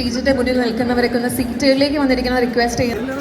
സ്റ്റേജിന്റെ മുന്നിൽ നിൽക്കുന്നവരൊക്കെ ഒന്ന് സീറ്റുകളിലേക്ക് വന്നിരിക്കുന്ന റിക്വസ്റ്റ് ചെയ്യുന്നു.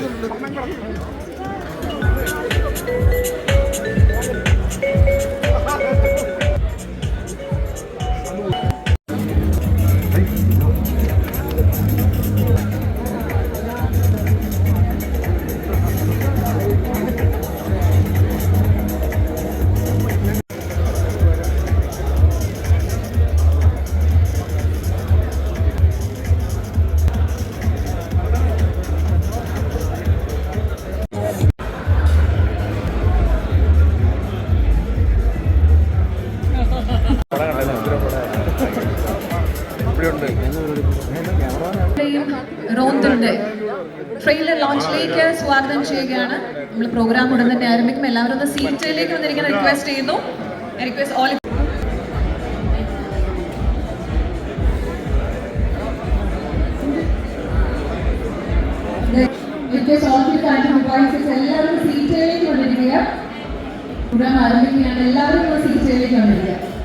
റോന്തിന്റെ ട്രെയിലർ ലോഞ്ചിലേക്ക് സ്വാഗതം ചെയ്യുകയാണ്. നമ്മൾ പ്രോഗ്രാം ഉടൻ തന്നെ ആരംഭിക്കും. എല്ലാവരും ഒന്ന് സീറ്റിലേക്ക് വന്നിരിക്കാൻ റിക്വസ്റ്റ് ചെയ്യുന്നു. റിക്വസ്റ്റ് ഓൾ എല്ലാവരും സീറ്റിലേക്ക് വന്നിരിക്കുക. പ്രോഗ്രാം ആരംഭിക്കുകയാണ്. എല്ലാവരും സീറ്റിലേക്ക് വന്നിരിക്കുക.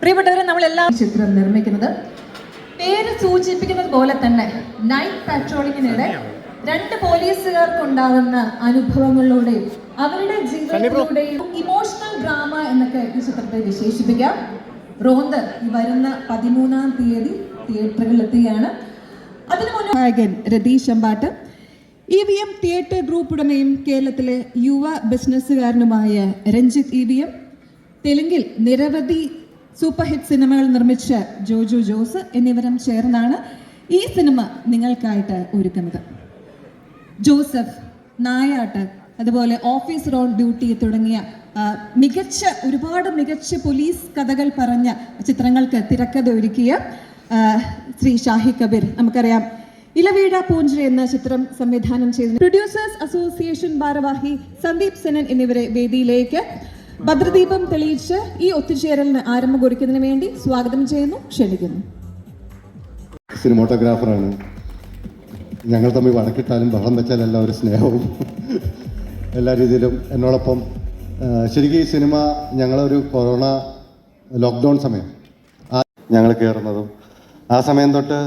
പ്രിയപ്പെട്ടവരെ നമ്മൾ എല്ലാ ചിത്രം നിർമ്മിക്കുന്നത് പേര് സൂചിപ്പിക്കുന്നത് പോലെ തന്നെ നൈറ്റ് പാട്രോളിങ്ങിനിടെ രണ്ട് പോലീസുകാർക്ക് ഉണ്ടാകുന്ന അനുഭവങ്ങളിലൂടെയും അവരുടെ ജീവിതത്തിലൂടെയും ഇമോഷണൽ ഡ്രാമ എന്നൊക്കെ ഈ ചിത്രത്തെ വിശേഷിപ്പിക്കാം. റോന്ത് ഈ വരുന്ന പതിമൂന്നാം തീയതി തിയേറ്ററുകളിലെത്തുകയാണ് അതിനു മുന്നേ Ratheesh Ambat E V M theatre group ഉടമയും കേരളത്തിലെ യുവ ബിസിനസ്സുകാരനുമായ രഞ്ജിത്ത് ഇ വി എം തെലുങ്കിൽ നിരവധി സൂപ്പർ ഹിറ്റ് സിനിമകൾ നിർമ്മിച്ച ജോജു ജോസ് എന്നിവരും ചേർന്നാണ് ഈ സിനിമ നിങ്ങൾക്കായിട്ട് ഒരുക്കുന്നത്. ജോസഫ് നായാട്ട് അതുപോലെ ഓഫീസ് ഓൺ ഡ്യൂട്ടി തുടങ്ങിയ മികച്ച ഒരുപാട് മികച്ച പോലീസ് കഥകൾ പറഞ്ഞ ചിത്രങ്ങൾക്ക് തിരക്കഥ ഒരുക്കിയ ശ്രീ ഷാഹി കബീർ. നമുക്കറിയാം ഇലവീട പൂഞ്ച് എന്ന ചിത്രം സംവിധാനം ചെയ്ത പ്രൊഡ്യൂസേഴ്സ് അസോസിയേഷൻ ഭാരവാഹി സന്ദീപ് സെനൻ എന്നിവരെ വേദിയിലേക്ക് ഭദ്രദീപം തെളിയിച്ച് ഈ ഒത്തുചേരലിന് ആരംഭം കുറിക്കുന്നതിന് വേണ്ടി സ്വാഗതം ചെയ്യുന്നു ക്ഷണിക്കുന്നു. സിനിമോട്ടോഗ്രാഫറാണ്. ഞങ്ങൾ തമ്മിൽ വടക്കിട്ടാലും ബഹളം വെച്ചാൽ എല്ലാം ഒരു സ്നേഹവും എല്ലാ രീതിയിലും എന്നോടൊപ്പം ശരിക്കും ഈ സിനിമ ഞങ്ങളൊരു കൊറോണ ലോക്ക്ഡൗൺ സമയം. ആ ഞങ്ങൾ കയറുന്നതും ആ സമയം തൊട്ട്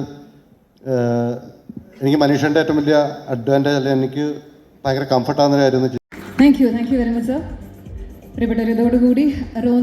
എനിക്ക് മനുഷ്യന്റെ ഏറ്റവും വലിയ അഡ്വാന്റേജ് അല്ലെങ്കിൽ എനിക്ക് ഭയങ്കര കംഫർട്ടാകുന്ന കാര്യം thank you thank you very much sir പ്രിയപ്പെട്ടവർ ഇതോടുകൂടി റോ